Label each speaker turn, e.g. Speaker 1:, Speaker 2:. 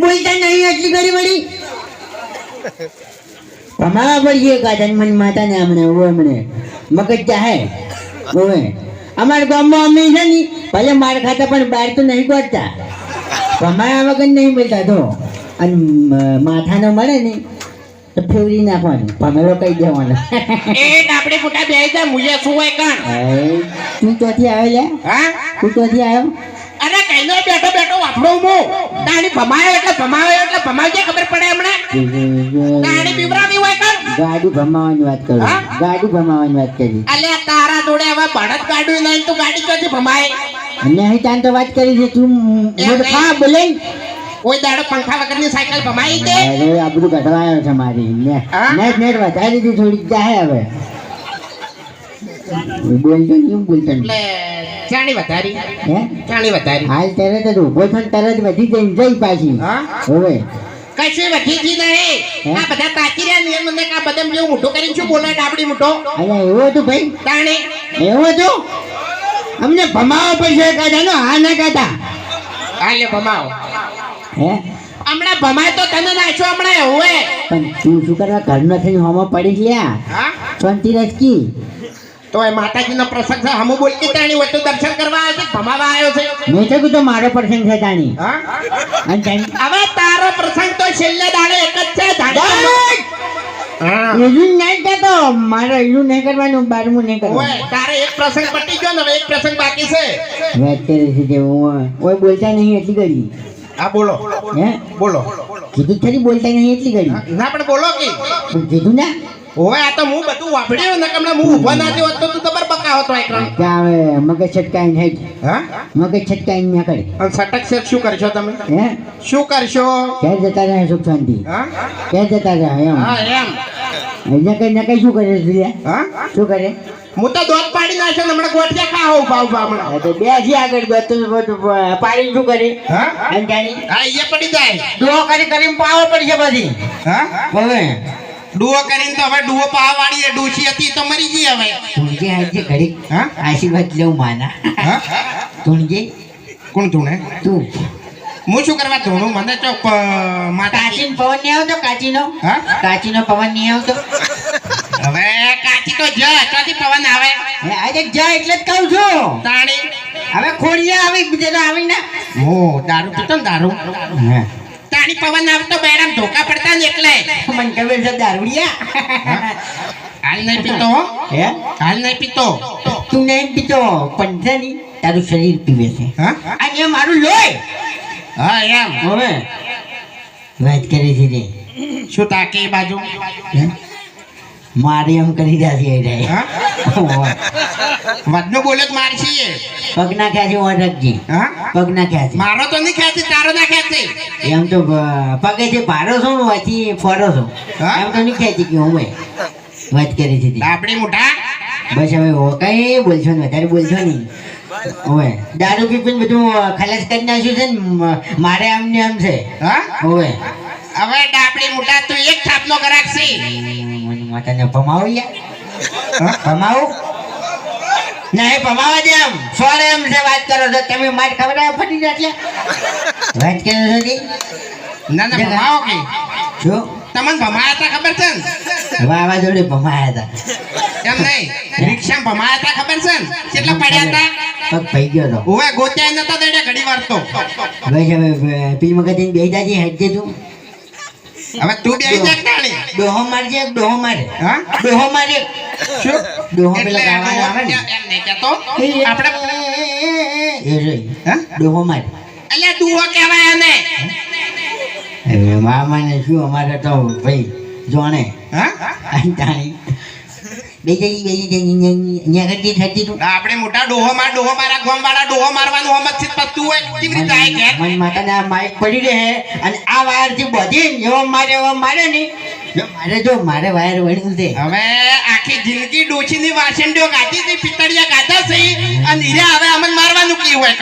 Speaker 1: બોલતા નહીં એટલી ઘડી વળી. ભમાવા પડશે કાઢન મન માતા ને હમણે ઓ હમણે મગજ ચાહે ઓવે. અમારા ગામમાં અમે છે ને ભલે માર ખાતા પણ બહાર તો નહીં કરતા અમારા વગર નહીં બોલતા તો. અને માથાનો મળે ને તો ફેવરી નાખવાનું. ભમેલો કહી દેવાનો.
Speaker 2: એ આપણે મોટા બે જા મુજે શું હોય કણ?
Speaker 1: તું ચોથી આવે લે
Speaker 2: હા?
Speaker 1: તું ચોથી આવ્યો?
Speaker 2: કઈનો બેઠો બેઠો વાપરો હું. તાણી ભમાયો એટલે ભમાયો એટલે ભમાવજે ખબર પડે હમણાં? તાણી બીવરાવી હોય કર
Speaker 1: ગાડી ભમાવાની વાત કરું? ગાડી ભમાવાની વાત કરી.
Speaker 2: અલે તારા જોડે હવે ભણત ગાડું નહીં તું ગાડી ક્યાંથી ભમાય?
Speaker 1: નહીં તાન તો વાત કરી છે તું
Speaker 2: એમ
Speaker 1: મોઢ
Speaker 2: નહીં.
Speaker 1: ખા બોલે.
Speaker 2: કોઈ દાડો પંખા વગરની સાયકલ ભમાઈ દે
Speaker 1: અરે આ બધું ઘટવાયો છે મારી. ને નેટ નેટ વધારી દીધી થોડીક. જાય હવે. બોલતો નહીં? બોલતો
Speaker 2: એટલે ચાણી વધારી.
Speaker 1: હે?
Speaker 2: ચાણી વધારી.
Speaker 1: હાલ તરત જ ઊભો થઈને તરત વધી જઈને જઈ પાછી. હવે.
Speaker 2: કશું વધી જી નહીં. આ બધા તાકી રહ્યા નિયમ મને કા બદામ જેવું મોટો કરીને શું બોલે ડાબડી મોટો?
Speaker 1: અરે એવું હતું ભાઈ?
Speaker 2: તાણી?
Speaker 1: એવું હતું? અમને ભમાવો પડશે કાઢા નો હા ના કાઢા
Speaker 2: હાલે ભમાવો.
Speaker 1: હે?
Speaker 2: હમણાં ભમાય તો તને નાખ્યો હમણાં એવું
Speaker 1: પણ તું શું કરવા ઘરનો થઈને હોમાં પડી ગયા?
Speaker 2: હા?
Speaker 1: શાંતિ રસકી
Speaker 2: તો એ માતાજીનો પ્રસંગ છે હમુ બોલતી તાણી હોય દર્શન કરવા આવ્યો છે ભમાવા આવ્યો છે.
Speaker 1: મેં તો કીધું મારો પ્રસંગ છે તાણી
Speaker 2: હા? હવે તારો પ્રસંગ તો છેલ્લે દાડે એક જ છે
Speaker 1: એનું નહીં કહેતો. મારે એનું નહીં કરવાનું બારમું નહીં કરવાનું.
Speaker 2: તારે એક પ્રસંગ પટી ગયો ને હવે એક પ્રસંગ બાકી છે.
Speaker 1: કરે છે જે હું ઓય બોલતા નહીં એટલી ઘડી
Speaker 2: હા બોલો.
Speaker 1: હે?
Speaker 2: બોલો.
Speaker 1: કીધું ખરી બોલતા નહીં એટલી ઘડી
Speaker 2: ના પણ બોલો કે.
Speaker 1: કીધું ના?
Speaker 2: ઓય આ તો હું બધું વાપર્યું ને કમણા હું ઊભો ના થયો તો તું તમાર બકા હતો એકરણ
Speaker 1: ત્યાં હવે મગજ છટકાઈને હેઠ.
Speaker 2: હા?
Speaker 1: મગજ છટકાઈને ના કરે.
Speaker 2: અને સટક શેક શું કરશો તમે?
Speaker 1: હે?
Speaker 2: શું કરશો?
Speaker 1: ક્યાં જતા રહે સુખ શાંતિ.
Speaker 2: હા?
Speaker 1: ક્યાં જતા રહે એમ.
Speaker 2: હા એમ.
Speaker 1: અહીંયા કઈ ના કઈ શું કરે છે
Speaker 2: હા?
Speaker 1: શું કરે?
Speaker 2: હું તો દોધ પાડી નાખ્યો હમણાં ગોઠિયા ખાઓ ઊભા હમણાં.
Speaker 1: તો બે છે આગળ બધું પાડી શું કરે?
Speaker 2: હા? હા એ પડી જાય.
Speaker 1: ડોહો કરી કરીને પાવો પડશે
Speaker 2: હા?
Speaker 1: હવે
Speaker 2: ડુઓ કરીને તો હવે ડુઓ પાવા વાળી એ ડોશી હતી તો મરી ગઈ હવે.
Speaker 1: તુણજે આજે ઘડી આશીર્વાદ લઉં માના. તુણજે?
Speaker 2: કોણ તુણે?
Speaker 1: તું.
Speaker 2: હું શું કરવા ધૂણું? મને તો
Speaker 1: કાચીનો પવન નહીં આવતો? કાચીનો? કાચીનો પવન નહીં આવતો?
Speaker 2: હવે કાચી તો જ ચોથી પવન આવે?
Speaker 1: આજે જા એટલે જ કહું છું.
Speaker 2: તાણી.
Speaker 1: હવે ખોડિયા આવી બીજે તો આવી ને
Speaker 2: હો દારૂ પીતો ને દારૂ. તાણી પવન આવે તો બેરામ ધોકા પડતા
Speaker 1: મને ખબર છે દારૂડિયા.
Speaker 2: હાલ નહીં પીતો હો. હાલ નહીં પીતો.
Speaker 1: તું નહીં પીતો. પણ છે ને તારું શરીર પીવે છે.
Speaker 2: હા?
Speaker 1: અને મારું લોહી.
Speaker 2: હા એમ.
Speaker 1: હવે વાત કરી છે રે
Speaker 2: શું તાકે એ બાજુ?
Speaker 1: હે? મારે એમ કરી રહ્યા છે.
Speaker 2: વધનું બોલે મારશી
Speaker 1: પગ ના ખેંચી
Speaker 2: હા
Speaker 1: પગ ના ખેંચી.
Speaker 2: મારો તો નહીં ખેંચી તારો ના ખેંચી.
Speaker 1: એમ તો પગે જે ભારો છો ને વાંચી ફરો છો. એમ તો નહીં ખેંચી કે હું વાત કરી છે તે.
Speaker 2: મોટા.
Speaker 1: બસ હવે કઈ બોલશો ને વધારે બોલશો નહીં. હવે દારૂ પીપીને બધું ખલાસ કરી નાખ્યું છે ને મારે આમ ને આમ છે.
Speaker 2: હા?
Speaker 1: હવે
Speaker 2: હવે ડાબડી મોટા તું એક થાપનો કરાક છે
Speaker 1: મને માતાને ભમાવો યાર. ભમાવો? નહીં ભમાવા દે એમ સોળે એમ છે વાત કરો છો. તમે મારી ખબર ફટી જશે વાત કરો છો જી?
Speaker 2: ના ના ભમાવો કે?
Speaker 1: શું?
Speaker 2: તમને ભમાયા હતા ખબર છે ને?
Speaker 1: વાવાઝોડે ભમાયા હતા.
Speaker 2: એમ નહીં. રિક્ષા ભમાયા હતા ખબર છે ને? કેટલા પડ્યા હતા?
Speaker 1: પગ પઈ ગયો તો.
Speaker 2: ઓવે ગોત્યા નતા દડે ઘડી વાર તો.
Speaker 1: મગજ બેહી જાજે હેડજે તું.
Speaker 2: હવે તું
Speaker 1: ડોહો મારજે ડોહો મારે.
Speaker 2: હા?
Speaker 1: ડોહો મારે. ડોહો પેલા ગાવાનો આવે ને
Speaker 2: એમ નહીં કહેતો આપણે
Speaker 1: એ રે ડોહો મારે
Speaker 2: અલ્યા દુહો કહેવાય આને
Speaker 1: હવે મામાને શું અમારે તો ભાઈ જોણે
Speaker 2: આપણે મોટા ડોહો માં ડોહો મારા ગોમ વાળા ડોહો મારવાનું હમત છે પણ તું હોય કેવી રીતે
Speaker 1: માતાના માઇક પડી રહે અને આ વાયરથી બધી જેવો મારે એવો મારે ને જો મારે જો, મારે વાયર વળ્યું છે.
Speaker 2: હવે આખી જિંદગી ડોશીની વાસંડીઓ ગાધી હતી પિતળિયા ગાતા છે, અને હવે અમને મારવાનું કી હોય